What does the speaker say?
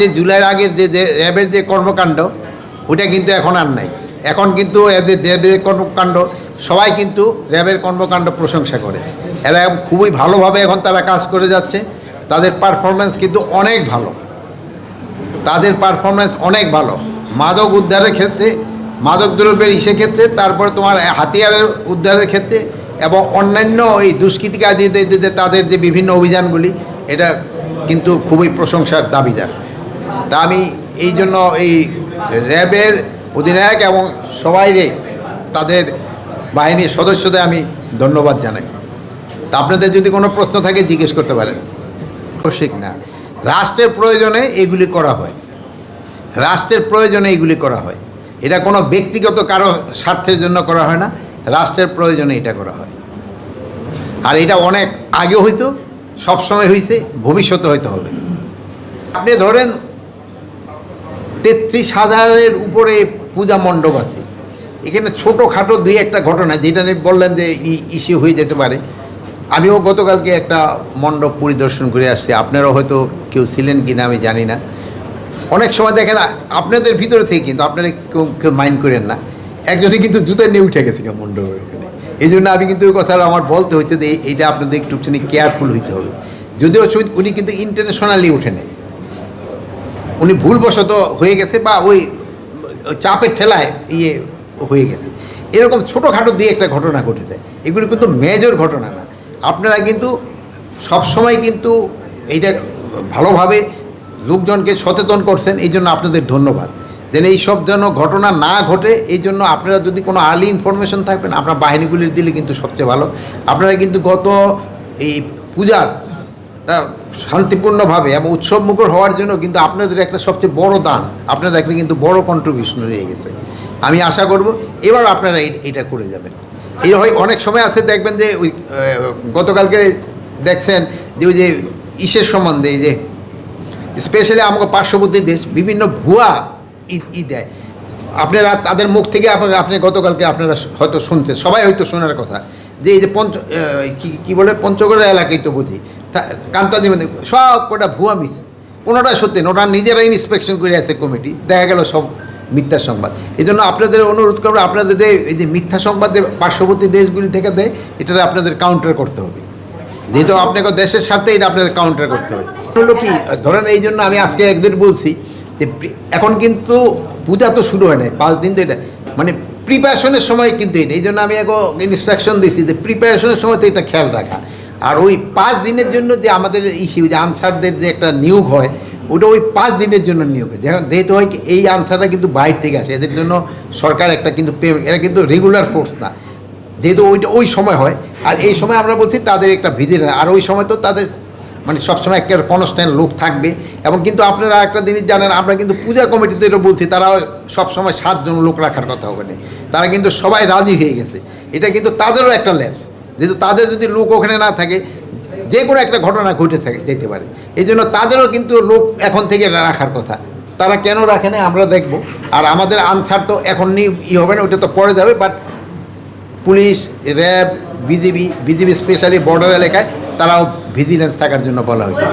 পাঁচই জুলাইয়ের আগের যে র্যাবের যে কর্মকাণ্ড ওটা কিন্তু এখন আর নাই। এখন কিন্তু এদের র্যাবের কর্মকাণ্ড, সবাই কিন্তু র্যাবের কর্মকাণ্ড প্রশংসা করে। এরা খুবই ভালোভাবে এখন তারা কাজ করে যাচ্ছে। তাদের পারফরমেন্স কিন্তু অনেক ভালো। তাদের পারফরমেন্স অনেক ভালো। মাদক উদ্ধারের ক্ষেত্রে, মাদক দ্রব্যের ইসের ক্ষেত্রে, তারপরে তোমার হাতিয়ারের উদ্ধারের ক্ষেত্রে, এবং অন্যান্য এই দুষ্কৃতিকারীদের তাদের যে বিভিন্ন অভিযানগুলি, এটা কিন্তু খুবই প্রশংসার দাবিদার। তা আমি এই জন্য এই র্যাবের অধিনায়ক এবং সবাইরে তাদের বাহিনীর সদস্যদের আমি ধন্যবাদ জানাই। তা আপনাদের যদি কোনো প্রশ্ন থাকে, জিজ্ঞেস করতে পারেন। আবশ্যিক না। রাষ্ট্রের প্রয়োজনে এগুলি করা হয়। রাষ্ট্রের প্রয়োজনে এগুলি করা হয়। এটা কোনো ব্যক্তিগত কারও স্বার্থের জন্য করা হয় না। রাষ্ট্রের প্রয়োজনে এটা করা হয়। আর এটা অনেক আগে হইতো, সবসময় হয়েছে ভবিষ্যতে হয়তো হবে। আপনি ধরেন তেত্রিশ হাজারের উপরে পূজা মণ্ডপ আছে। এখানে ছোটোখাটো দুই একটা ঘটনা, যেটা নিয়ে বললেন যে ইস্যু হয়ে যেতে পারে। আমিও গতকালকে একটা মণ্ডপ পরিদর্শন করে আসছি। আপনারাও হয়তো কেউ ছিলেন কি না আমি জানি না। অনেক সময় দেখেন, আপনাদের ভিতরে থেকে কিন্তু আপনারা কেউ কেউ মাইন্ড করেন না। একজনে কিন্তু জুতা নিয়ে উঠে গেছে মণ্ডপের ওখানে। এই জন্য আমি কিন্তু ওই কথা আমার বলতে হচ্ছে যে, এইটা আপনাদের একটুখানি কেয়ারফুল হইতে হবে। যদিও উনি কিন্তু ইন্টারন্যাশনালি উঠে নেয় উনি ভুলবশত হয়ে গেছে বা ওই চাপের ঠেলায় ইয়ে হয়ে গেছে। এরকম ছোটোখাটো দিয়ে একটা ঘটনা ঘটে যায় এগুলো কিন্তু মেজর ঘটনা না। আপনারা কিন্তু সবসময় কিন্তু এইটা ভালোভাবে লোকজনকে সচেতন করছেন, এই জন্য আপনাদের ধন্যবাদ। যেন এই সব যেন ঘটনা না ঘটে, এই জন্য আপনারা যদি কোনো আর্লি ইনফরমেশন থাকবেন, আপনার বাহিনীগুলির দিলে কিন্তু সবচেয়ে ভালো। আপনারা কিন্তু গত এই পূজার শান্তিপূর্ণভাবে এবং উৎসব মুখর হওয়ার জন্য কিন্তু আপনাদের একটা সবচেয়ে বড় দান, আপনাদের একটা কিন্তু বড় কন্ট্রিবিউশন রয়ে গেছে। আমি আশা করব এবার আপনারা এটা করে যাবেন। এই হয় অনেক সময় আছে, দেখবেন যে ওই গতকালকে দেখছেন যে ওই যে ইসের সম্বন্ধে এই যে স্পেশালি আমাকে পার্শ্ববর্তী দেশ বিভিন্ন ভুয়া ই- দেয়। আপনারা তাদের মুখ থেকে আপনারা, আপনি গতকালকে আপনারা হয়তো শুনছেন, সবাই হয়তো শোনার কথা। যে এই যে পঞ্চ কি বলে? পঞ্চগড়ের এলাকায় তো বুঝি। কান্তাজি মানে সব কটা ভুয়া মিস। কোনোটা সত্যি না, ওরা নিজেরাই ইন্সপেকশন করে আছে কমিটি দেখা গেল সব মিথ্যা সংবাদ। এই জন্য আপনাদের অনুরোধ করব আপনাদের যে এই যে মিথ্যা সংবাদ পার্শ্ববর্তী দেশগুলি থেকে দেয় এটা আপনাদের কাউন্টার করতে হবে। যেহেতু আপনাকে দেশের সাথে এটা আপনাদের কাউন্টার করতে হবে। হলো কি ধরেন এই জন্য আমি আজকে একদিন বলছি যে এখন কিন্তু পূজা তো শুরু হয় নাই পাঁচ দিন তো এটা মানে প্রিপারেশনের সময় কিন্তু এটা এই জন্য আমি এক ইনস্ট্রাকশন দিচ্ছি যে প্রিপারেশনের সময় তো এটা খেয়াল রাখা। আর ওই পাঁচ দিনের জন্য যে আমাদের ইস্যু যে আনসারদের যে একটা নিয়োগ হয়, ওটা ওই পাঁচ দিনের জন্য নিয়োগ হয় যেহেতু হয় এই আনসারটা কিন্তু বাইরে থেকে আসে, এদের জন্য সরকার একটা কিন্তু এরা কিন্তু রেগুলার ফোর্স না। যেহেতু ওইটা, ওই সময় হয়, আর এই সময় আমরা বলছি তাদের একটা ভিজিট আর ওই সময় তো তাদের মানে সবসময় একটা কনস্ট্যান্ট লোক থাকবে। এবং কিন্তু আপনারা একটা জিনিস জানেন, আমরা কিন্তু পূজা কমিটিতে এটা বলছি, তারা সবসময় সাতজন লোক রাখার কথা ওখানে তারা কিন্তু সবাই রাজি হয়ে গেছে। এটা কিন্তু তাদেরও একটা ল্যাবস যেহেতু তাদের যদি লোক ওখানে না থাকে, যে কোনো একটা ঘটনা ঘটে থাকে, যেতে পারে। এই জন্য তাদেরও কিন্তু লোক এখন থেকে রাখার কথা। তারা কেন রাখে না আমরা দেখব। আর আমাদের আনসার তো এখন নিয়ে ই হবে না, ওটা তো পরে যাবে but police, RAB, BGB BGB specially border এলাকায় তারাও ভিজিলেন্স থাকার জন্য বলা হয়েছে।